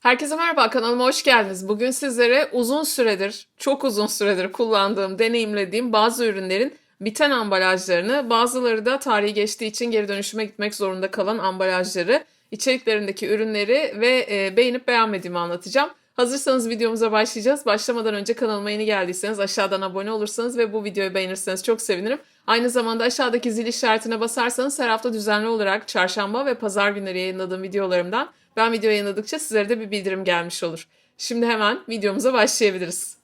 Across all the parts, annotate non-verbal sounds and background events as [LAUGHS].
Herkese merhaba kanalıma hoş geldiniz. Bugün sizlere uzun süredir, çok uzun süredir kullandığım, deneyimlediğim bazı ürünlerin biten ambalajlarını, bazıları da tarihi geçtiği için geri dönüşüme gitmek zorunda kalan ambalajları, içeriklerindeki ürünleri ve e, beğenip beğenmediğimi anlatacağım. Hazırsanız videomuza başlayacağız. Başlamadan önce kanalıma yeni geldiyseniz aşağıdan abone olursanız ve bu videoyu beğenirseniz çok sevinirim. Aynı zamanda aşağıdaki zil işaretine basarsanız her hafta düzenli olarak çarşamba ve pazar günleri yayınladığım videolarımdan ben video yayınladıkça sizlere de bir bildirim gelmiş olur. Şimdi hemen videomuza başlayabiliriz.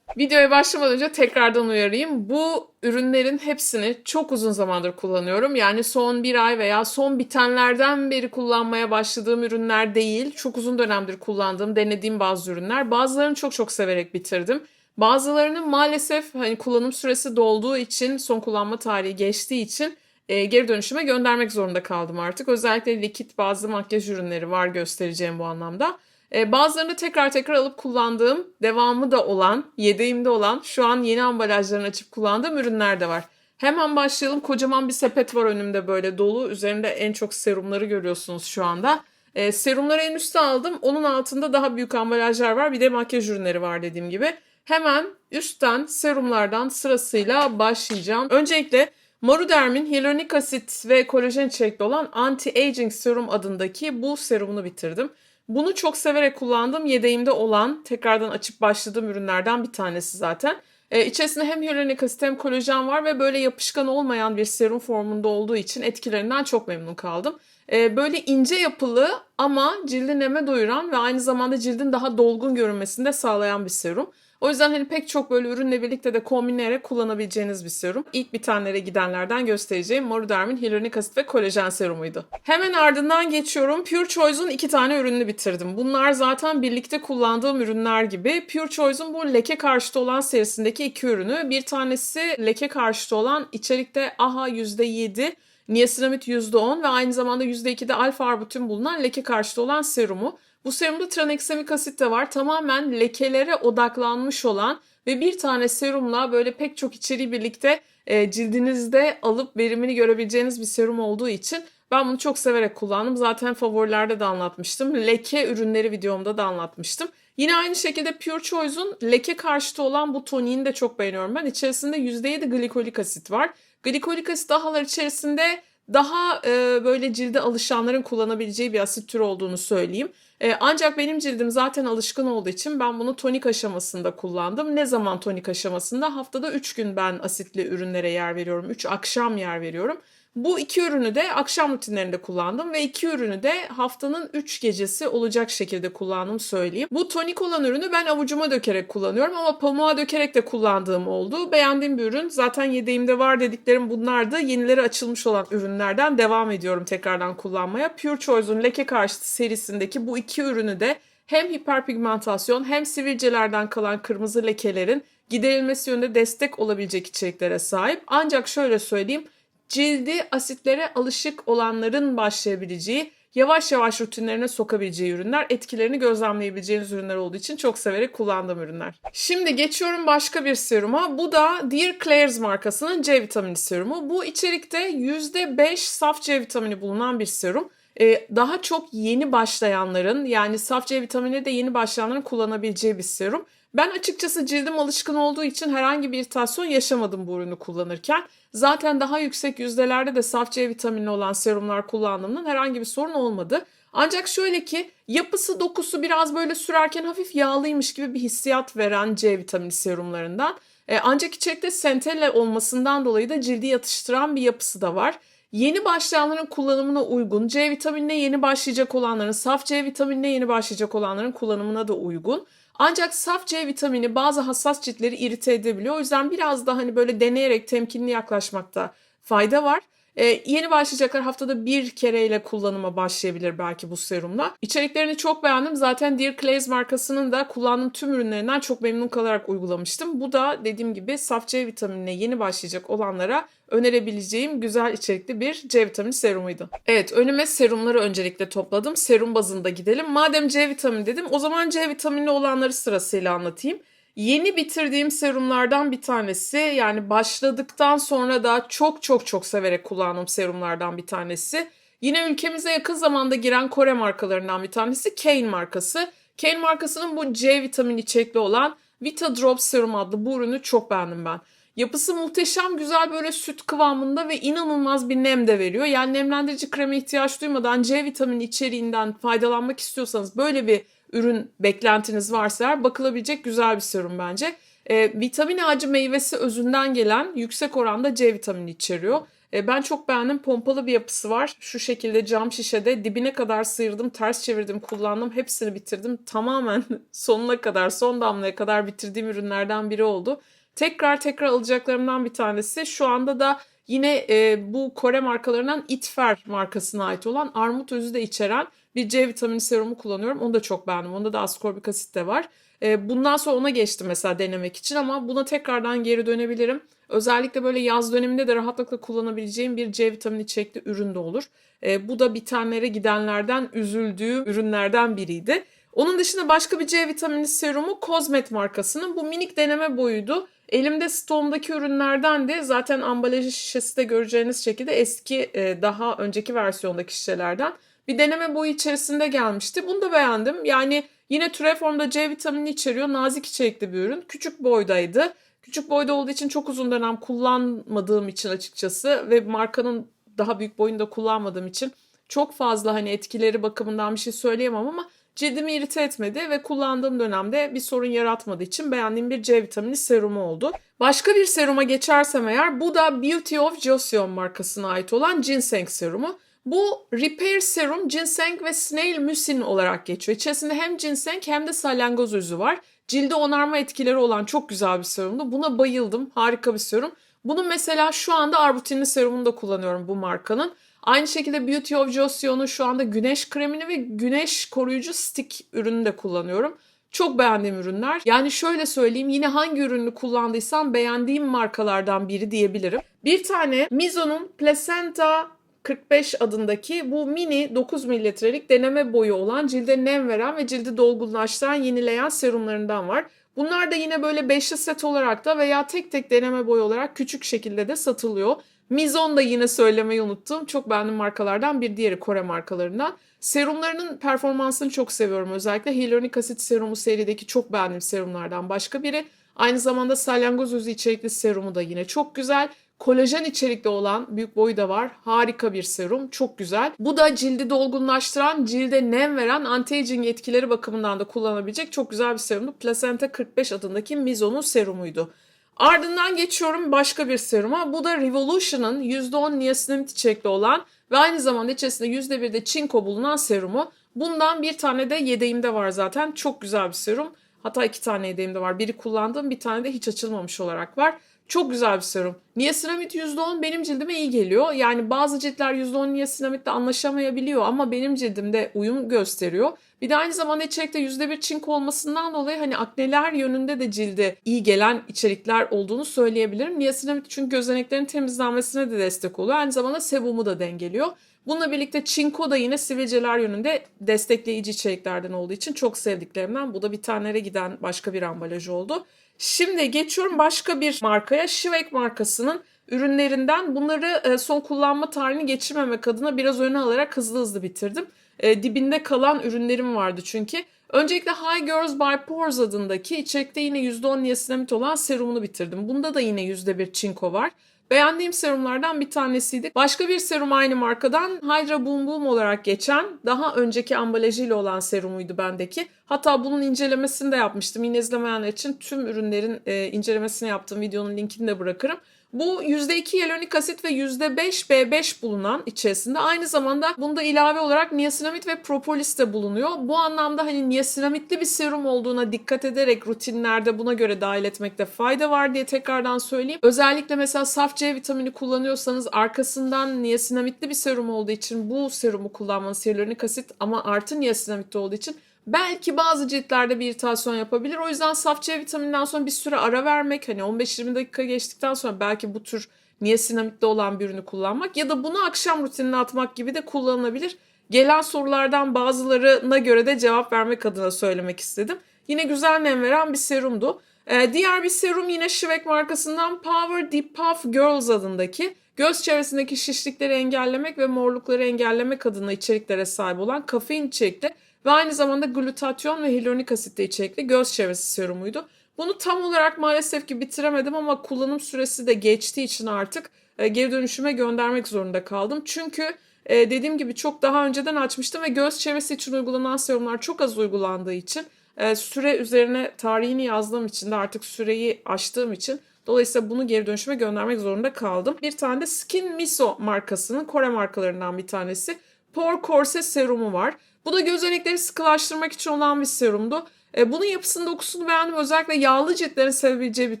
Videoya başlamadan önce tekrardan uyarayım. Bu ürünlerin hepsini çok uzun zamandır kullanıyorum. Yani son bir ay veya son bitenlerden beri kullanmaya başladığım ürünler değil. Çok uzun dönemdir kullandığım, denediğim bazı ürünler. Bazılarını çok çok severek bitirdim. Bazılarını maalesef hani kullanım süresi dolduğu için, son kullanma tarihi geçtiği için e, geri dönüşüme göndermek zorunda kaldım artık. Özellikle likit bazı makyaj ürünleri var göstereceğim bu anlamda. E, bazılarını tekrar tekrar alıp kullandığım, devamı da olan, yedeğimde olan, şu an yeni ambalajlarını açıp kullandığım ürünler de var. Hemen başlayalım. Kocaman bir sepet var önümde böyle dolu. Üzerinde en çok serumları görüyorsunuz şu anda. E, serumları en üstte aldım. Onun altında daha büyük ambalajlar var. Bir de makyaj ürünleri var dediğim gibi. Hemen üstten serumlardan sırasıyla başlayacağım. Öncelikle Moruderm'in hyaluronik asit ve kolajen içerikli olan Anti-Aging Serum adındaki bu serumunu bitirdim. Bunu çok severek kullandığım, yedeğimde olan, tekrardan açıp başladığım ürünlerden bir tanesi zaten. Ee, içerisinde hem hyaluronik asit hem kolajen var ve böyle yapışkan olmayan bir serum formunda olduğu için etkilerinden çok memnun kaldım. Ee, böyle ince yapılı ama cildi neme doyuran ve aynı zamanda cildin daha dolgun görünmesini de sağlayan bir serum. O yüzden hani pek çok böyle ürünle birlikte de kombinleyerek kullanabileceğiniz bir serum. İlk bitenlere gidenlerden göstereceğim Moruderm'in hyaluronik asit ve kolajen serumuydu. Hemen ardından geçiyorum. Pure Choice'un iki tane ürününü bitirdim. Bunlar zaten birlikte kullandığım ürünler gibi. Pure Choice'un bu leke karşıtı olan serisindeki iki ürünü. Bir tanesi leke karşıtı olan içerikte AHA %7 niasinamid %10 ve aynı zamanda %2'de alfa arbutin bulunan leke karşıtı olan serumu. Bu serumda traneksamik asit de var. Tamamen lekelere odaklanmış olan ve bir tane serumla böyle pek çok içeriği birlikte e, cildinizde alıp verimini görebileceğiniz bir serum olduğu için ben bunu çok severek kullandım. Zaten favorilerde de anlatmıştım. Leke ürünleri videomda da anlatmıştım. Yine aynı şekilde Pure Choice'un leke karşıtı olan bu toniğini de çok beğeniyorum ben. İçerisinde %7 glikolik asit var. Glikolik asit dahalar içerisinde daha e, böyle cilde alışanların kullanabileceği bir asit türü olduğunu söyleyeyim. E, ancak benim cildim zaten alışkın olduğu için ben bunu tonik aşamasında kullandım. Ne zaman tonik aşamasında? Haftada 3 gün ben asitli ürünlere yer veriyorum. 3 akşam yer veriyorum. Bu iki ürünü de akşam rutinlerinde kullandım ve iki ürünü de haftanın 3 gecesi olacak şekilde kullandım söyleyeyim. Bu tonik olan ürünü ben avucuma dökerek kullanıyorum ama pamuğa dökerek de kullandığım oldu. Beğendiğim bir ürün. Zaten yedeğimde var dediklerim bunlardı. Yenileri açılmış olan ürünlerden devam ediyorum tekrardan kullanmaya. Pure Choice'un leke karşıtı serisindeki bu iki ürünü de hem hiperpigmentasyon hem sivilcelerden kalan kırmızı lekelerin giderilmesi yönünde destek olabilecek içeriklere sahip. Ancak şöyle söyleyeyim cildi asitlere alışık olanların başlayabileceği, yavaş yavaş rutinlerine sokabileceği ürünler, etkilerini gözlemleyebileceğiniz ürünler olduğu için çok severek kullandığım ürünler. Şimdi geçiyorum başka bir seruma. Bu da Dear Claire's markasının C vitamini serumu. Bu içerikte %5 saf C vitamini bulunan bir serum. Ee, daha çok yeni başlayanların yani saf C vitamini de yeni başlayanların kullanabileceği bir serum. Ben açıkçası cildim alışkın olduğu için herhangi bir iritasyon yaşamadım bu ürünü kullanırken. Zaten daha yüksek yüzdelerde de saf C vitamini olan serumlar kullandığımdan herhangi bir sorun olmadı. Ancak şöyle ki yapısı dokusu biraz böyle sürerken hafif yağlıymış gibi bir hissiyat veren C vitamini serumlarından. E, ancak içerikte centella olmasından dolayı da cildi yatıştıran bir yapısı da var. Yeni başlayanların kullanımına uygun, C vitaminine yeni başlayacak olanların, saf C vitaminine yeni başlayacak olanların kullanımına da uygun. Ancak saf C vitamini bazı hassas ciltleri irite edebiliyor. O yüzden biraz da hani böyle deneyerek temkinli yaklaşmakta fayda var. Ee, yeni başlayacaklar haftada bir kereyle kullanıma başlayabilir belki bu serumla. İçeriklerini çok beğendim. Zaten Dear Clays markasının da kullandığım tüm ürünlerinden çok memnun kalarak uygulamıştım. Bu da dediğim gibi saf C vitaminine yeni başlayacak olanlara önerebileceğim güzel içerikli bir C vitamini serumuydu. Evet önüme serumları öncelikle topladım. Serum bazında gidelim. Madem C vitamini dedim o zaman C vitaminli olanları sırasıyla anlatayım. Yeni bitirdiğim serumlardan bir tanesi yani başladıktan sonra da çok çok çok severek kullandığım serumlardan bir tanesi. Yine ülkemize yakın zamanda giren Kore markalarından bir tanesi Kane markası. Kane markasının bu C vitamini içerikli olan Vita Drop Serum adlı bu ürünü çok beğendim ben. Yapısı muhteşem güzel böyle süt kıvamında ve inanılmaz bir nem de veriyor. Yani nemlendirici kreme ihtiyaç duymadan C vitamini içeriğinden faydalanmak istiyorsanız böyle bir ürün beklentiniz varsa eğer bakılabilecek güzel bir serum bence. E, vitamin ağacı meyvesi özünden gelen yüksek oranda C vitamini içeriyor. E, ben çok beğendim. Pompalı bir yapısı var. Şu şekilde cam şişede dibine kadar sıyırdım, ters çevirdim, kullandım. Hepsini bitirdim. Tamamen [LAUGHS] sonuna kadar, son damlaya kadar bitirdiğim ürünlerden biri oldu. Tekrar tekrar alacaklarımdan bir tanesi. Şu anda da yine e, bu Kore markalarından Itfer markasına ait olan armut özü de içeren bir C vitamini serumu kullanıyorum. Onu da çok beğendim. Onda da askorbik asit de var. E, bundan sonra ona geçtim mesela denemek için ama buna tekrardan geri dönebilirim. Özellikle böyle yaz döneminde de rahatlıkla kullanabileceğim bir C vitamini içerikli ürün de olur. E, bu da bitenlere gidenlerden üzüldüğü ürünlerden biriydi. Onun dışında başka bir C vitamini serumu Cosmet markasının. Bu minik deneme boyuydu. Elimde stoğumdaki ürünlerden de zaten ambalajı şişesi de göreceğiniz şekilde eski e, daha önceki versiyondaki şişelerden bir deneme boyu içerisinde gelmişti. Bunu da beğendim. Yani yine türev formda C vitamini içeriyor. Nazik içerikli bir ürün. Küçük boydaydı. Küçük boyda olduğu için çok uzun dönem kullanmadığım için açıkçası ve markanın daha büyük boyunda kullanmadığım için çok fazla hani etkileri bakımından bir şey söyleyemem ama cildimi irite etmedi ve kullandığım dönemde bir sorun yaratmadığı için beğendiğim bir C vitamini serumu oldu. Başka bir seruma geçersem eğer bu da Beauty of Joseon markasına ait olan ginseng serumu. Bu Repair Serum ginseng ve snail mucin olarak geçiyor. İçerisinde hem ginseng hem de salyangoz özü var. Cilde onarma etkileri olan çok güzel bir serumdu. Buna bayıldım. Harika bir serum. Bunu mesela şu anda arbutinli serumunu da kullanıyorum bu markanın. Aynı şekilde Beauty of Joseon'un şu anda güneş kremini ve güneş koruyucu stick ürünü de kullanıyorum. Çok beğendiğim ürünler. Yani şöyle söyleyeyim yine hangi ürünü kullandıysam beğendiğim markalardan biri diyebilirim. Bir tane Mizo'nun Placenta 45 adındaki bu mini 9 mililitrelik deneme boyu olan cilde nem veren ve cildi dolgunlaştıran yenileyen serumlarından var. Bunlar da yine böyle beşli set olarak da veya tek tek deneme boyu olarak küçük şekilde de satılıyor. Mizon da yine söylemeyi unuttum. Çok beğendiğim markalardan bir diğeri Kore markalarından. Serumlarının performansını çok seviyorum. Özellikle hyaluronik asit serumu serideki çok beğendiğim serumlardan başka biri. Aynı zamanda salyangoz özü içerikli serumu da yine çok güzel. Kolajen içerikli olan büyük boyu da var. Harika bir serum. Çok güzel. Bu da cildi dolgunlaştıran, cilde nem veren anti-aging etkileri bakımından da kullanabilecek çok güzel bir serumdu. Placenta 45 adındaki Mizo'nun serumuydu. Ardından geçiyorum başka bir seruma. Bu da Revolution'ın %10 niasinamid içerikli olan ve aynı zamanda içerisinde %1 de çinko bulunan serumu. Bundan bir tane de yedeğimde var zaten. Çok güzel bir serum. Hatta iki tane yedeğimde var. Biri kullandığım bir tane de hiç açılmamış olarak var. Çok güzel bir serum. Niasinamid %10 benim cildime iyi geliyor. Yani bazı ciltler %10 niasinamidle anlaşamayabiliyor ama benim cildimde uyum gösteriyor. Bir de aynı zamanda içerikte %1 çinko olmasından dolayı hani akneler yönünde de cilde iyi gelen içerikler olduğunu söyleyebilirim. Niasinamid çünkü gözeneklerin temizlenmesine de destek oluyor. Aynı zamanda sebumu da dengeliyor. Bununla birlikte çinko da yine sivilceler yönünde destekleyici içeriklerden olduğu için çok sevdiklerimden. Bu da bir tanelere giden başka bir ambalaj oldu. Şimdi geçiyorum başka bir markaya. Şivek markasının ürünlerinden bunları son kullanma tarihini geçirmemek adına biraz öne alarak hızlı hızlı bitirdim. E, dibinde kalan ürünlerim vardı çünkü. Öncelikle High Girls by Pores adındaki içerikte yine %10 niasinamid olan serumunu bitirdim. Bunda da yine %1 çinko var. Beğendiğim serumlardan bir tanesiydi. Başka bir serum aynı markadan Hydra Boom Boom olarak geçen daha önceki ambalajıyla olan serumuydu bendeki. Hatta bunun incelemesini de yapmıştım. Yine izlemeyenler için tüm ürünlerin e, incelemesini yaptığım videonun linkini de bırakırım. Bu %2 hyaluronik asit ve %5 B5 bulunan içerisinde aynı zamanda bunda ilave olarak niasinamid ve propolis de bulunuyor. Bu anlamda hani niasinamitli bir serum olduğuna dikkat ederek rutinlerde buna göre dahil etmekte fayda var diye tekrardan söyleyeyim. Özellikle mesela saf C vitamini kullanıyorsanız arkasından niasinamitli bir serum olduğu için bu serumu kullanmanız hyaluronik asit ama artı niasinamitli olduğu için belki bazı ciltlerde bir iritasyon yapabilir. O yüzden saf C vitamininden sonra bir süre ara vermek hani 15-20 dakika geçtikten sonra belki bu tür niasinamidde olan bir ürünü kullanmak ya da bunu akşam rutinine atmak gibi de kullanılabilir. Gelen sorulardan bazılarına göre de cevap vermek adına söylemek istedim. Yine güzel nem veren bir serumdu. Ee, diğer bir serum yine Şivek markasından Power Deep Puff Girls adındaki göz çevresindeki şişlikleri engellemek ve morlukları engellemek adına içeriklere sahip olan kafein içerikli ve aynı zamanda glutatyon ve hyaluronik asitle içerikli göz çevresi serumuydu. Bunu tam olarak maalesef ki bitiremedim ama kullanım süresi de geçtiği için artık e, geri dönüşüme göndermek zorunda kaldım. Çünkü e, dediğim gibi çok daha önceden açmıştım ve göz çevresi için uygulanan serumlar çok az uygulandığı için e, süre üzerine tarihini yazdığım için de artık süreyi aştığım için dolayısıyla bunu geri dönüşüme göndermek zorunda kaldım. Bir tane de Skin Miso markasının Kore markalarından bir tanesi. Pore Corset serumu var. Bu da gözenekleri sıkılaştırmak için olan bir serumdu. E, bunun yapısını dokusunu beğendim. Özellikle yağlı ciltlerin sevebileceği bir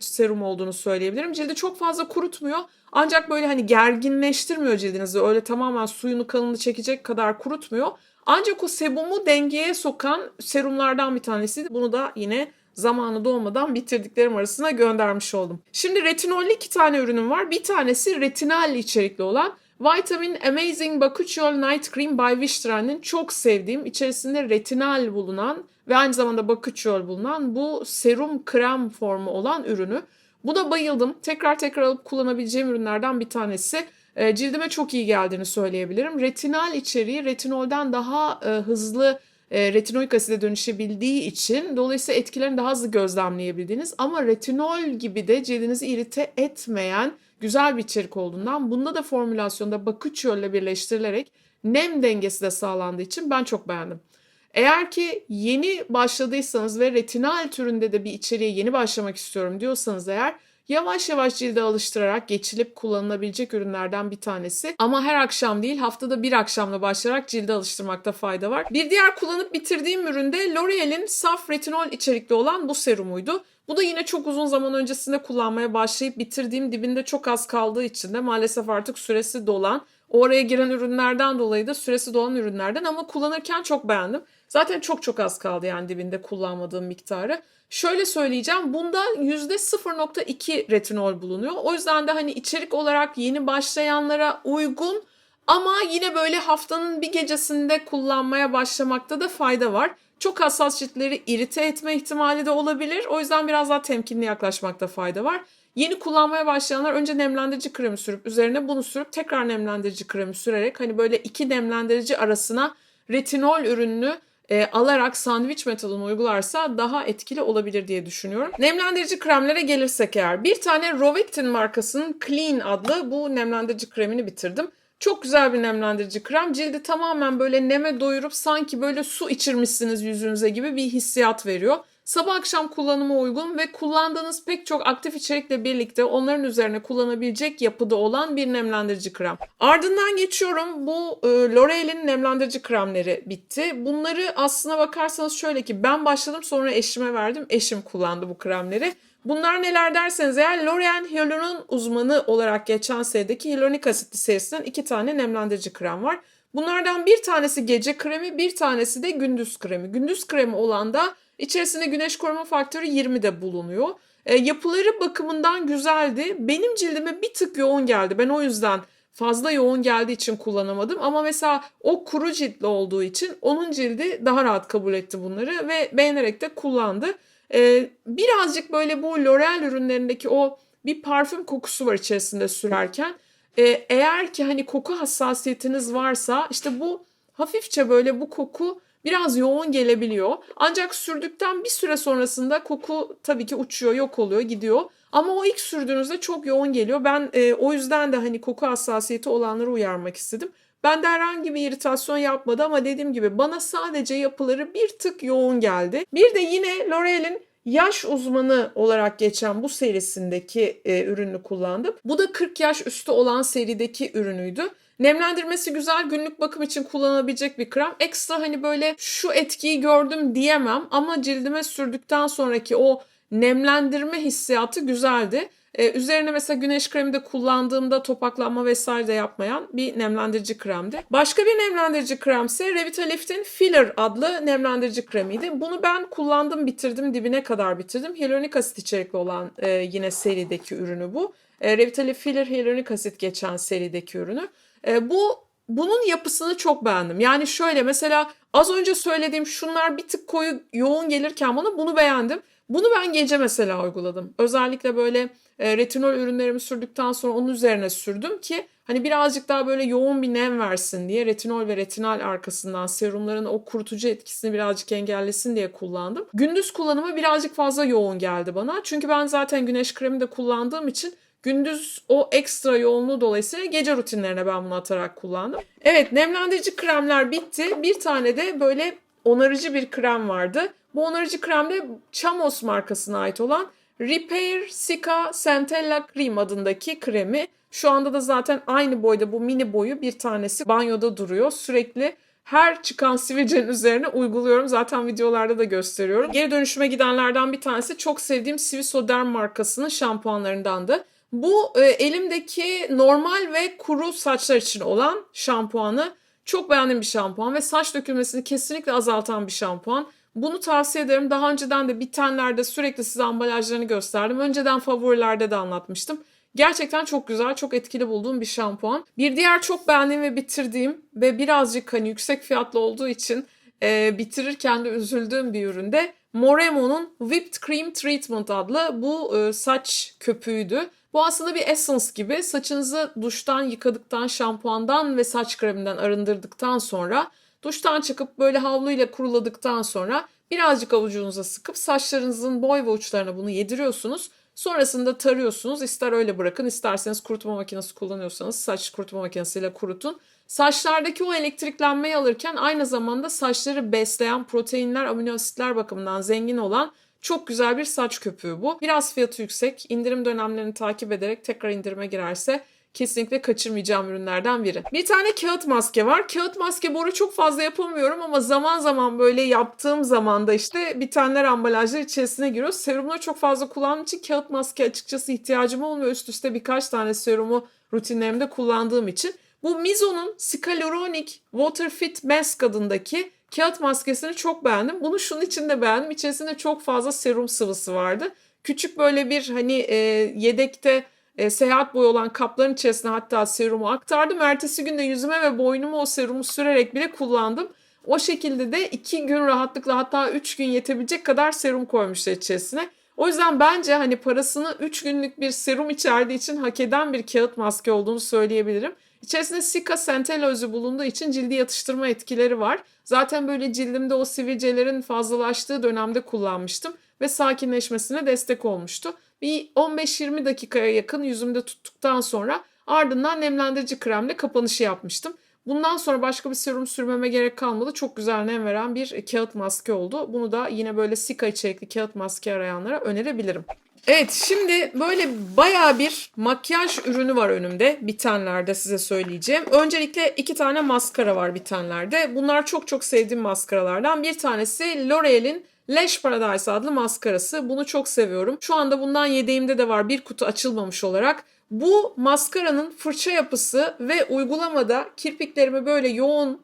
serum olduğunu söyleyebilirim. Cildi çok fazla kurutmuyor. Ancak böyle hani gerginleştirmiyor cildinizi. Öyle tamamen suyunu kanını çekecek kadar kurutmuyor. Ancak o sebumu dengeye sokan serumlardan bir tanesiydi. Bunu da yine zamanı dolmadan bitirdiklerim arasına göndermiş oldum. Şimdi retinollü iki tane ürünüm var. Bir tanesi retinal içerikli olan Vitamin Amazing Bakuchiol Night Cream by Vishtran'ın çok sevdiğim, içerisinde retinal bulunan ve aynı zamanda bakuchiol bulunan bu serum krem formu olan ürünü. Buna bayıldım. Tekrar tekrar alıp kullanabileceğim ürünlerden bir tanesi. E, cildime çok iyi geldiğini söyleyebilirim. Retinal içeriği retinolden daha e, hızlı e, retinoik aside dönüşebildiği için dolayısıyla etkilerini daha hızlı gözlemleyebildiğiniz ama retinol gibi de cildinizi irite etmeyen güzel bir içerik olduğundan bunda da formülasyonda bakuchiol ile birleştirilerek nem dengesi de sağlandığı için ben çok beğendim. Eğer ki yeni başladıysanız ve retinal türünde de bir içeriğe yeni başlamak istiyorum diyorsanız eğer yavaş yavaş cilde alıştırarak geçilip kullanılabilecek ürünlerden bir tanesi. Ama her akşam değil haftada bir akşamla başlayarak cilde alıştırmakta fayda var. Bir diğer kullanıp bitirdiğim üründe L'Oreal'in saf retinol içerikli olan bu serumuydu. Bu da yine çok uzun zaman öncesinde kullanmaya başlayıp bitirdiğim dibinde çok az kaldığı için de maalesef artık süresi dolan oraya giren ürünlerden dolayı da süresi dolan ürünlerden ama kullanırken çok beğendim. Zaten çok çok az kaldı yani dibinde kullanmadığım miktarı. Şöyle söyleyeceğim bunda %0.2 retinol bulunuyor. O yüzden de hani içerik olarak yeni başlayanlara uygun ama yine böyle haftanın bir gecesinde kullanmaya başlamakta da fayda var. Çok hassas ciltleri irite etme ihtimali de olabilir. O yüzden biraz daha temkinli yaklaşmakta fayda var. Yeni kullanmaya başlayanlar önce nemlendirici kremi sürüp üzerine bunu sürüp tekrar nemlendirici kremi sürerek hani böyle iki nemlendirici arasına retinol ürününü e, alarak sandviç metodunu uygularsa daha etkili olabilir diye düşünüyorum. Nemlendirici kremlere gelirsek eğer bir tane Rovectin markasının Clean adlı bu nemlendirici kremini bitirdim. Çok güzel bir nemlendirici krem. Cildi tamamen böyle neme doyurup sanki böyle su içirmişsiniz yüzünüze gibi bir hissiyat veriyor. Sabah akşam kullanıma uygun ve kullandığınız pek çok aktif içerikle birlikte onların üzerine kullanabilecek yapıda olan bir nemlendirici krem. Ardından geçiyorum. Bu e, L'Oreal'in nemlendirici kremleri bitti. Bunları aslına bakarsanız şöyle ki ben başladım sonra eşime verdim. Eşim kullandı bu kremleri. Bunlar neler derseniz eğer L'Oreal Hyaluron uzmanı olarak geçen serideki hyaluronik asitli serisinden iki tane nemlendirici krem var. Bunlardan bir tanesi gece kremi, bir tanesi de gündüz kremi. Gündüz kremi olan da içerisinde güneş koruma faktörü 20 de bulunuyor. E, yapıları bakımından güzeldi. Benim cildime bir tık yoğun geldi. Ben o yüzden fazla yoğun geldiği için kullanamadım. Ama mesela o kuru ciltli olduğu için onun cildi daha rahat kabul etti bunları ve beğenerek de kullandı. Ee, birazcık böyle bu L'Oreal ürünlerindeki o bir parfüm kokusu var içerisinde sürerken. Ee, eğer ki hani koku hassasiyetiniz varsa işte bu hafifçe böyle bu koku biraz yoğun gelebiliyor. Ancak sürdükten bir süre sonrasında koku tabii ki uçuyor, yok oluyor, gidiyor. Ama o ilk sürdüğünüzde çok yoğun geliyor. Ben e, o yüzden de hani koku hassasiyeti olanları uyarmak istedim. Ben de herhangi bir iritasyon yapmadı ama dediğim gibi bana sadece yapıları bir tık yoğun geldi. Bir de yine L'Oreal'in yaş uzmanı olarak geçen bu serisindeki e, ürünü kullandım. Bu da 40 yaş üstü olan serideki ürünüydü. Nemlendirmesi güzel, günlük bakım için kullanabilecek bir krem. Ekstra hani böyle şu etkiyi gördüm diyemem ama cildime sürdükten sonraki o nemlendirme hissiyatı güzeldi. Ee, üzerine mesela güneş kremi de kullandığımda topaklanma vesaire de yapmayan bir nemlendirici kremdi. Başka bir nemlendirici kremse Revitalift'in Filler adlı nemlendirici kremiydi. Bunu ben kullandım bitirdim dibine kadar bitirdim. Hyaluronik asit içerikli olan e, yine serideki ürünü bu. E, Revitalift Filler hyaluronik asit geçen serideki ürünü. E, bu bunun yapısını çok beğendim. Yani şöyle mesela az önce söylediğim şunlar bir tık koyu yoğun gelirken bana bunu beğendim. Bunu ben gece mesela uyguladım. Özellikle böyle e, retinol ürünlerimi sürdükten sonra onun üzerine sürdüm ki Hani birazcık daha böyle yoğun bir nem versin diye retinol ve retinal arkasından serumların o kurutucu etkisini birazcık engellesin diye kullandım. Gündüz kullanımı birazcık fazla yoğun geldi bana. Çünkü ben zaten güneş kremi de kullandığım için gündüz o ekstra yoğunluğu dolayısıyla gece rutinlerine ben bunu atarak kullandım. Evet nemlendirici kremler bitti. Bir tane de böyle onarıcı bir krem vardı. Bu onarıcı krem de Chamos markasına ait olan Repair Cica Centella Cream adındaki kremi. Şu anda da zaten aynı boyda bu mini boyu bir tanesi banyoda duruyor. Sürekli her çıkan sivilcenin üzerine uyguluyorum. Zaten videolarda da gösteriyorum. Geri dönüşüme gidenlerden bir tanesi çok sevdiğim Svisoderm markasının şampuanlarındandı. Bu e, elimdeki normal ve kuru saçlar için olan şampuanı çok beğendiğim bir şampuan ve saç dökülmesini kesinlikle azaltan bir şampuan. Bunu tavsiye ederim. Daha önceden de bitenlerde sürekli size ambalajlarını gösterdim. Önceden favorilerde de anlatmıştım. Gerçekten çok güzel, çok etkili bulduğum bir şampuan. Bir diğer çok beğendiğim ve bitirdiğim ve birazcık hani yüksek fiyatlı olduğu için e, bitirirken de üzüldüğüm bir üründe Moremo'nun Whipped Cream Treatment adlı bu e, saç köpüğüydü. Bu aslında bir essence gibi saçınızı duştan yıkadıktan, şampuandan ve saç kreminden arındırdıktan sonra duştan çıkıp böyle havluyla kuruladıktan sonra birazcık avucunuza sıkıp saçlarınızın boy ve uçlarına bunu yediriyorsunuz. Sonrasında tarıyorsunuz. İster öyle bırakın, isterseniz kurutma makinesi kullanıyorsanız saç kurutma makinesiyle kurutun. Saçlardaki o elektriklenmeyi alırken aynı zamanda saçları besleyen proteinler, amino asitler bakımından zengin olan çok güzel bir saç köpüğü bu. Biraz fiyatı yüksek. İndirim dönemlerini takip ederek tekrar indirime girerse kesinlikle kaçırmayacağım ürünlerden biri. Bir tane kağıt maske var. Kağıt maske boru çok fazla yapamıyorum ama zaman zaman böyle yaptığım zaman da işte bitenler ambalajlar içerisine giriyor. Serumları çok fazla kullandığım için kağıt maske açıkçası ihtiyacım olmuyor. Üst üste birkaç tane serumu rutinlerimde kullandığım için. Bu Mizo'nun Scaluronic Water Fit Mask adındaki kağıt maskesini çok beğendim. Bunu şunun için de beğendim. İçerisinde çok fazla serum sıvısı vardı. Küçük böyle bir hani e, yedekte e, seyahat boyu olan kapların içerisine hatta serumu aktardım. Ertesi gün de yüzüme ve boynuma o serumu sürerek bile kullandım. O şekilde de iki gün rahatlıkla hatta üç gün yetebilecek kadar serum koymuşlar içerisine. O yüzden bence hani parasını 3 günlük bir serum içerdiği için hak eden bir kağıt maske olduğunu söyleyebilirim. İçerisinde sika centella özü bulunduğu için cildi yatıştırma etkileri var. Zaten böyle cildimde o sivilcelerin fazlalaştığı dönemde kullanmıştım ve sakinleşmesine destek olmuştu. Bir 15-20 dakikaya yakın yüzümde tuttuktan sonra ardından nemlendirici kremle kapanışı yapmıştım. Bundan sonra başka bir serum sürmeme gerek kalmadı. Çok güzel nem veren bir kağıt maske oldu. Bunu da yine böyle sika içerikli kağıt maske arayanlara önerebilirim. Evet şimdi böyle baya bir makyaj ürünü var önümde bitenlerde size söyleyeceğim. Öncelikle iki tane maskara var bitenlerde. Bunlar çok çok sevdiğim maskaralardan. Bir tanesi L'Oreal'in Lash Paradise adlı maskarası. Bunu çok seviyorum. Şu anda bundan yedeğimde de var bir kutu açılmamış olarak. Bu maskaranın fırça yapısı ve uygulamada kirpiklerimi böyle yoğun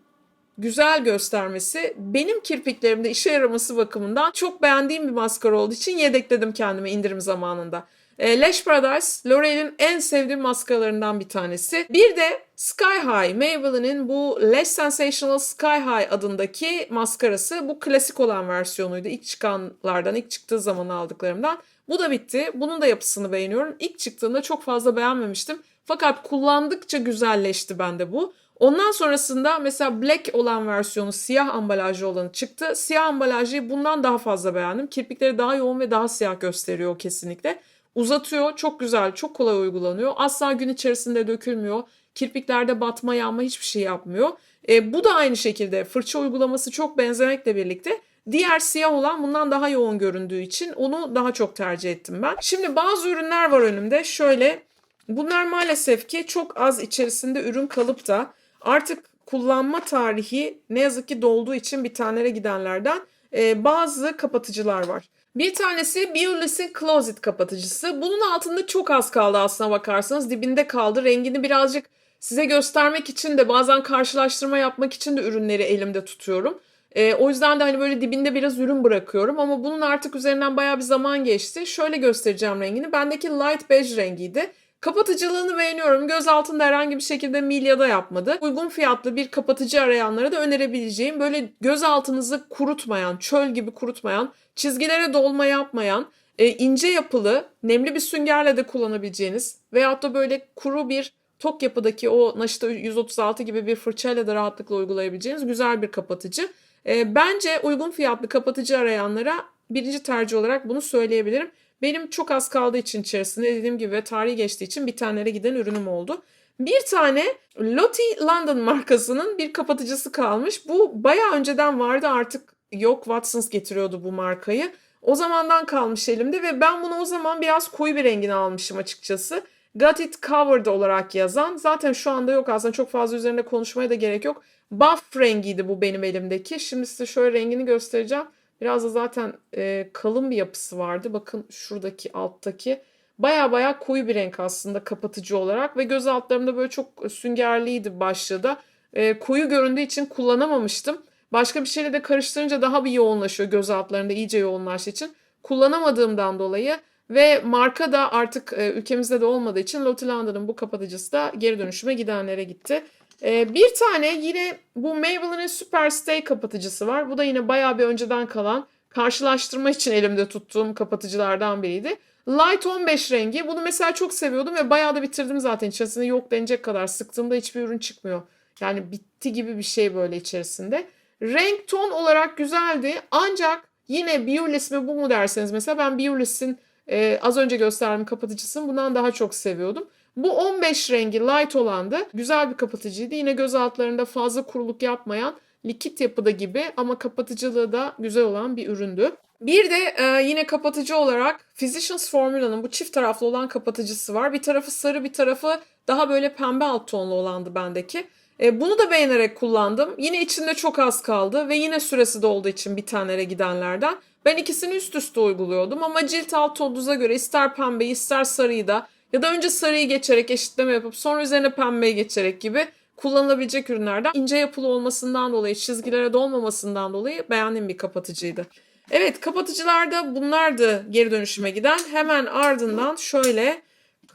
güzel göstermesi benim kirpiklerimde işe yaraması bakımından çok beğendiğim bir maskara olduğu için yedekledim kendime indirim zamanında. E, Lash Paradise L'Oreal'in en sevdiğim maskaralarından bir tanesi. Bir de Sky High, Maybelline'in bu Lash Sensational Sky High adındaki maskarası. Bu klasik olan versiyonuydu. İlk çıkanlardan, ilk çıktığı zaman aldıklarımdan. Bu da bitti. Bunun da yapısını beğeniyorum. İlk çıktığında çok fazla beğenmemiştim. Fakat kullandıkça güzelleşti bende bu. Ondan sonrasında mesela black olan versiyonu siyah ambalajlı olanı çıktı. Siyah ambalajlıyı bundan daha fazla beğendim. Kirpikleri daha yoğun ve daha siyah gösteriyor kesinlikle. Uzatıyor, çok güzel, çok kolay uygulanıyor. Asla gün içerisinde dökülmüyor. Kirpiklerde batma, yanma hiçbir şey yapmıyor. E, bu da aynı şekilde fırça uygulaması çok benzemekle birlikte Diğer siyah olan bundan daha yoğun göründüğü için onu daha çok tercih ettim ben. Şimdi bazı ürünler var önümde. Şöyle bunlar maalesef ki çok az içerisinde ürün kalıp da artık kullanma tarihi ne yazık ki dolduğu için bitenlere gidenlerden e, bazı kapatıcılar var. Bir tanesi Biolis'in Closet kapatıcısı. Bunun altında çok az kaldı aslına bakarsanız. Dibinde kaldı. Rengini birazcık size göstermek için de bazen karşılaştırma yapmak için de ürünleri elimde tutuyorum. E, o yüzden de hani böyle dibinde biraz ürün bırakıyorum ama bunun artık üzerinden baya bir zaman geçti. Şöyle göstereceğim rengini. Bendeki light beige rengiydi. Kapatıcılığını beğeniyorum. Göz altında herhangi bir şekilde milyada yapmadı. Uygun fiyatlı bir kapatıcı arayanlara da önerebileceğim böyle göz altınızı kurutmayan, çöl gibi kurutmayan, çizgilere dolma yapmayan, e, ince yapılı, nemli bir süngerle de kullanabileceğiniz veyahut da böyle kuru bir tok yapıdaki o Naşita 136 gibi bir fırçayla da rahatlıkla uygulayabileceğiniz güzel bir kapatıcı. E, bence uygun fiyatlı kapatıcı arayanlara birinci tercih olarak bunu söyleyebilirim. Benim çok az kaldığı için içerisinde dediğim gibi ve tarihi geçtiği için bitenlere giden ürünüm oldu. Bir tane Lottie London markasının bir kapatıcısı kalmış. Bu bayağı önceden vardı artık yok Watsons getiriyordu bu markayı. O zamandan kalmış elimde ve ben bunu o zaman biraz koyu bir rengini almışım açıkçası. Got It Covered olarak yazan. Zaten şu anda yok aslında çok fazla üzerinde konuşmaya da gerek yok. Buff rengiydi bu benim elimdeki. Şimdi size şöyle rengini göstereceğim. Biraz da zaten e, kalın bir yapısı vardı. Bakın şuradaki alttaki. Baya baya koyu bir renk aslında kapatıcı olarak ve göz altlarımda böyle çok süngerliydi da. E, koyu göründüğü için kullanamamıştım. Başka bir şeyle de karıştırınca daha bir yoğunlaşıyor göz altlarında iyice yoğunlaştığı için. Kullanamadığımdan dolayı ve marka da artık e, ülkemizde de olmadığı için Lotte bu kapatıcısı da geri dönüşüme gidenlere gitti. E, bir tane yine bu Maybelline'in Super Stay kapatıcısı var. Bu da yine bayağı bir önceden kalan karşılaştırma için elimde tuttuğum kapatıcılardan biriydi. Light 15 rengi. Bunu mesela çok seviyordum ve bayağı da bitirdim zaten. İçerisinde yok denecek kadar sıktığımda hiçbir ürün çıkmıyor. Yani bitti gibi bir şey böyle içerisinde. Renk ton olarak güzeldi ancak yine Biolis mi bu mu derseniz mesela ben Biolis'in e, az önce gösterdiğim kapatıcısını bundan daha çok seviyordum. Bu 15 rengi light olandı. Güzel bir kapatıcıydı. Yine göz altlarında fazla kuruluk yapmayan likit yapıda gibi ama kapatıcılığı da güzel olan bir üründü. Bir de e, yine kapatıcı olarak Physicians Formula'nın bu çift taraflı olan kapatıcısı var. Bir tarafı sarı bir tarafı daha böyle pembe alt tonlu olandı bendeki. E, bunu da beğenerek kullandım. Yine içinde çok az kaldı ve yine süresi dolduğu için bitenlere gidenlerden. Ben ikisini üst üste uyguluyordum ama cilt alt tonunuza göre ister pembeyi ister sarıyı da ya da önce sarıyı geçerek eşitleme yapıp sonra üzerine pembeyi geçerek gibi kullanılabilecek ürünlerden ince yapılı olmasından dolayı çizgilere dolmamasından dolayı beğendiğim bir kapatıcıydı. Evet kapatıcılarda bunlardı geri dönüşüme giden. Hemen ardından şöyle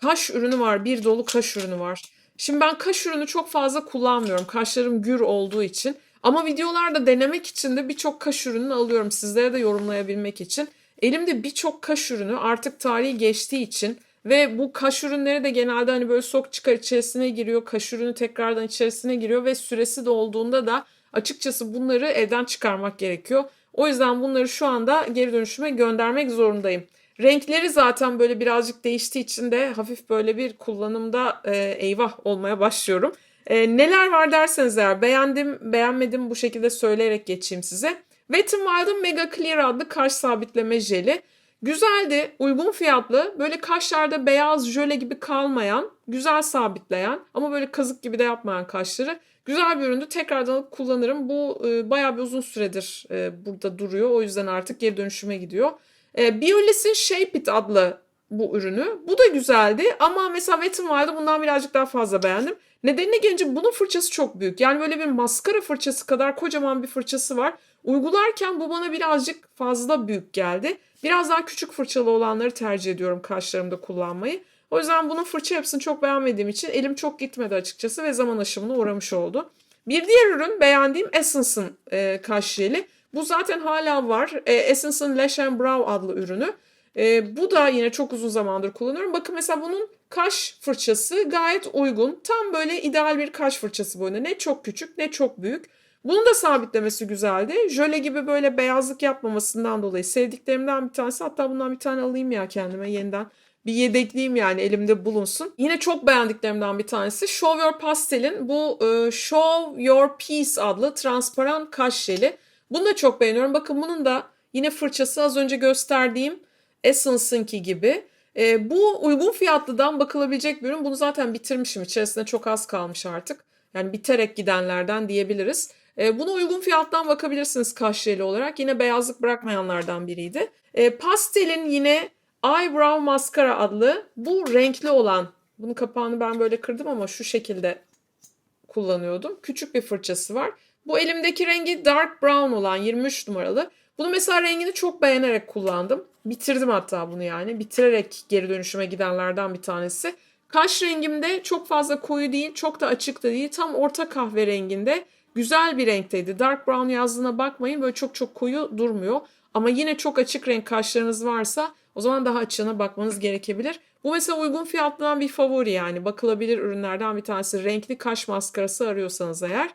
kaş ürünü var. Bir dolu kaş ürünü var. Şimdi ben kaş ürünü çok fazla kullanmıyorum. Kaşlarım gür olduğu için. Ama videolarda denemek için de birçok kaş ürününü alıyorum. Sizlere de yorumlayabilmek için. Elimde birçok kaş ürünü artık tarihi geçtiği için ve bu kaş ürünleri de genelde hani böyle sok çıkar içerisine giriyor. Kaş ürünü tekrardan içerisine giriyor ve süresi dolduğunda da açıkçası bunları evden çıkarmak gerekiyor. O yüzden bunları şu anda geri dönüşüme göndermek zorundayım. Renkleri zaten böyle birazcık değiştiği için de hafif böyle bir kullanımda e, eyvah olmaya başlıyorum. E, neler var derseniz eğer beğendim beğenmedim bu şekilde söyleyerek geçeyim size. Wet n Wild'ın Mega Clear adlı kaş sabitleme jeli. Güzeldi, uygun fiyatlı, böyle kaşlarda beyaz jöle gibi kalmayan, güzel sabitleyen ama böyle kazık gibi de yapmayan kaşları. Güzel bir üründü. Tekrardan alıp kullanırım. Bu e, bayağı bir uzun süredir e, burada duruyor. O yüzden artık geri dönüşüme gidiyor. E, Biolis'in Shape It adlı bu ürünü. Bu da güzeldi ama mesela Wet n Wild'ı bundan birazcık daha fazla beğendim. Nedenine gelince bunun fırçası çok büyük. Yani böyle bir maskara fırçası kadar kocaman bir fırçası var. Uygularken bu bana birazcık fazla büyük geldi. Biraz daha küçük fırçalı olanları tercih ediyorum kaşlarımda kullanmayı. O yüzden bunun fırça yapısını çok beğenmediğim için elim çok gitmedi açıkçası ve zaman aşımına uğramış oldu. Bir diğer ürün beğendiğim Essence'ın e, kaş jeli. Bu zaten hala var. E, Essence'ın Lash and Brow adlı ürünü. E, bu da yine çok uzun zamandır kullanıyorum. Bakın mesela bunun kaş fırçası gayet uygun. Tam böyle ideal bir kaş fırçası boyunda. Ne çok küçük ne çok büyük. Bunun da sabitlemesi güzeldi. Jöle gibi böyle beyazlık yapmamasından dolayı sevdiklerimden bir tanesi. Hatta bundan bir tane alayım ya kendime yeniden. Bir yedekleyeyim yani elimde bulunsun. Yine çok beğendiklerimden bir tanesi Show Your Pastel'in bu e, Show Your Peace adlı transparan kaş jeli. Bunu da çok beğeniyorum. Bakın bunun da yine fırçası az önce gösterdiğim Essence'ınki gibi. E, bu uygun fiyatlıdan bakılabilecek bir ürün. Bunu zaten bitirmişim. İçerisinde çok az kalmış artık. Yani biterek gidenlerden diyebiliriz. E, buna uygun fiyattan bakabilirsiniz kaş jeli olarak. Yine beyazlık bırakmayanlardan biriydi. E, pastelin yine Eyebrow Mascara adlı bu renkli olan. Bunun kapağını ben böyle kırdım ama şu şekilde kullanıyordum. Küçük bir fırçası var. Bu elimdeki rengi dark brown olan 23 numaralı. Bunu mesela rengini çok beğenerek kullandım. Bitirdim hatta bunu yani. Bitirerek geri dönüşüme gidenlerden bir tanesi. Kaş rengimde çok fazla koyu değil, çok da açık da değil. Tam orta kahve renginde güzel bir renkteydi. Dark brown yazdığına bakmayın böyle çok çok koyu durmuyor. Ama yine çok açık renk kaşlarınız varsa o zaman daha açığına bakmanız gerekebilir. Bu mesela uygun fiyatlanan bir favori yani bakılabilir ürünlerden bir tanesi. Renkli kaş maskarası arıyorsanız eğer.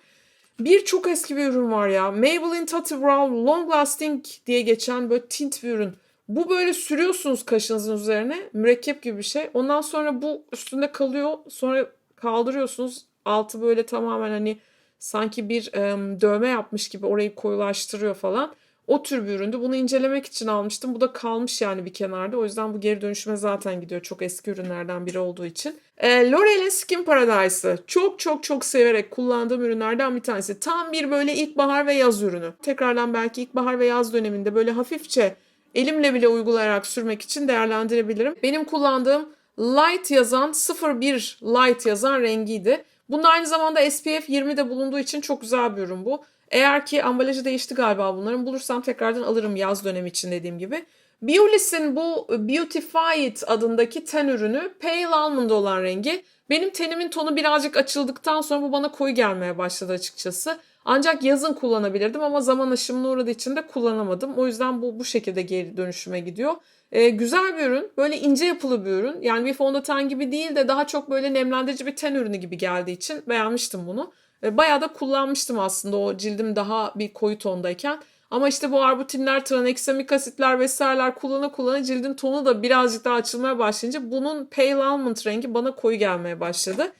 Bir çok eski bir ürün var ya. Maybelline Tatti Brow Long Lasting diye geçen böyle tint bir ürün. Bu böyle sürüyorsunuz kaşınızın üzerine. Mürekkep gibi bir şey. Ondan sonra bu üstünde kalıyor. Sonra kaldırıyorsunuz. Altı böyle tamamen hani sanki bir em, dövme yapmış gibi orayı koyulaştırıyor falan. O tür bir üründü. Bunu incelemek için almıştım. Bu da kalmış yani bir kenarda. O yüzden bu geri dönüşüme zaten gidiyor. Çok eski ürünlerden biri olduğu için. E, L'Oreal'in Skin Paradise'ı. Çok çok çok severek kullandığım ürünlerden bir tanesi. Tam bir böyle ilkbahar ve yaz ürünü. Tekrardan belki ilkbahar ve yaz döneminde böyle hafifçe elimle bile uygulayarak sürmek için değerlendirebilirim. Benim kullandığım light yazan 01 light yazan rengiydi. Bunda aynı zamanda SPF 20 de bulunduğu için çok güzel bir ürün bu. Eğer ki ambalajı değişti galiba bunların. Bulursam tekrardan alırım yaz dönemi için dediğim gibi. Biolis'in bu Beautify It adındaki ten ürünü Pale Almond olan rengi. Benim tenimin tonu birazcık açıldıktan sonra bu bana koyu gelmeye başladı açıkçası. Ancak yazın kullanabilirdim ama zaman aşımına uğradığı için de kullanamadım. O yüzden bu bu şekilde geri dönüşüme gidiyor. Ee, güzel bir ürün. Böyle ince yapılı bir ürün. Yani bir fondöten gibi değil de daha çok böyle nemlendirici bir ten ürünü gibi geldiği için beğenmiştim bunu. Ee, bayağı da kullanmıştım aslında o cildim daha bir koyu tondayken. Ama işte bu arbutinler, traneksamik asitler vesaireler kullana kullana cildin tonu da birazcık daha açılmaya başlayınca bunun pale almond rengi bana koyu gelmeye başladı.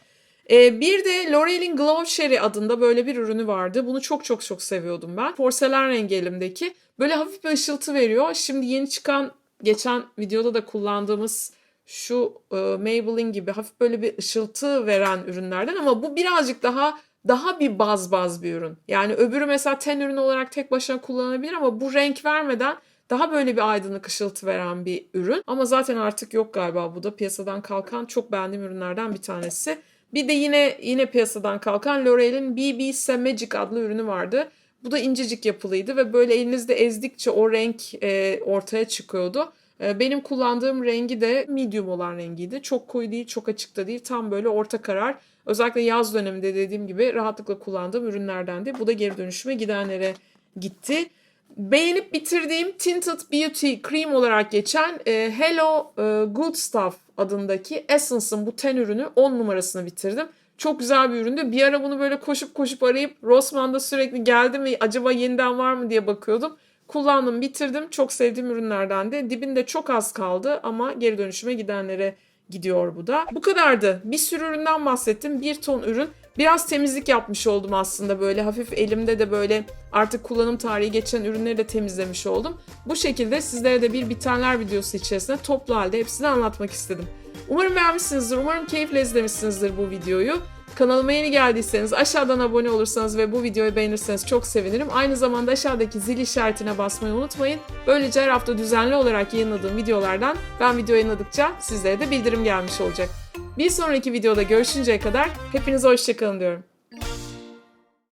Ee, bir de L'Oreal'in Glow Sherry adında böyle bir ürünü vardı. Bunu çok çok çok seviyordum ben. Porselen rengi elimdeki. Böyle hafif bir ışıltı veriyor. Şimdi yeni çıkan geçen videoda da kullandığımız şu e, Maybelline gibi hafif böyle bir ışıltı veren ürünlerden ama bu birazcık daha daha bir baz baz bir ürün. Yani öbürü mesela ten ürünü olarak tek başına kullanılabilir ama bu renk vermeden daha böyle bir aydınlık ışıltı veren bir ürün. Ama zaten artık yok galiba bu da piyasadan kalkan çok beğendiğim ürünlerden bir tanesi. Bir de yine yine piyasadan kalkan L'Oreal'in BB Magic adlı ürünü vardı. Bu da incecik yapılıydı ve böyle elinizde ezdikçe o renk e, ortaya çıkıyordu. E, benim kullandığım rengi de medium olan rengiydi. Çok koyu değil, çok açık da değil. Tam böyle orta karar. Özellikle yaz döneminde dediğim gibi rahatlıkla kullandığım ürünlerdendi. Bu da geri dönüşüme gidenlere gitti. Beğenip bitirdiğim Tinted Beauty Cream olarak geçen e, Hello e, Good Stuff adındaki Essence'ın bu ten ürünü 10 numarasını bitirdim. Çok güzel bir üründü. Bir ara bunu böyle koşup koşup arayıp Rossmann'da sürekli geldi mi acaba yeniden var mı diye bakıyordum. Kullandım, bitirdim. Çok sevdiğim ürünlerdendi. Dibinde çok az kaldı ama geri dönüşüme gidenlere gidiyor bu da. Bu kadardı. Bir sürü üründen bahsettim. Bir ton ürün. Biraz temizlik yapmış oldum aslında böyle hafif elimde de böyle artık kullanım tarihi geçen ürünleri de temizlemiş oldum. Bu şekilde sizlere de bir bitenler videosu içerisinde toplu halde hepsini anlatmak istedim. Umarım beğenmişsinizdir, umarım keyifle izlemişsinizdir bu videoyu. Kanalıma yeni geldiyseniz aşağıdan abone olursanız ve bu videoyu beğenirseniz çok sevinirim. Aynı zamanda aşağıdaki zil işaretine basmayı unutmayın. Böylece her hafta düzenli olarak yayınladığım videolardan ben video yayınladıkça sizlere de bildirim gelmiş olacak. Bir sonraki videoda görüşünceye kadar hepinize hoşçakalın diyorum.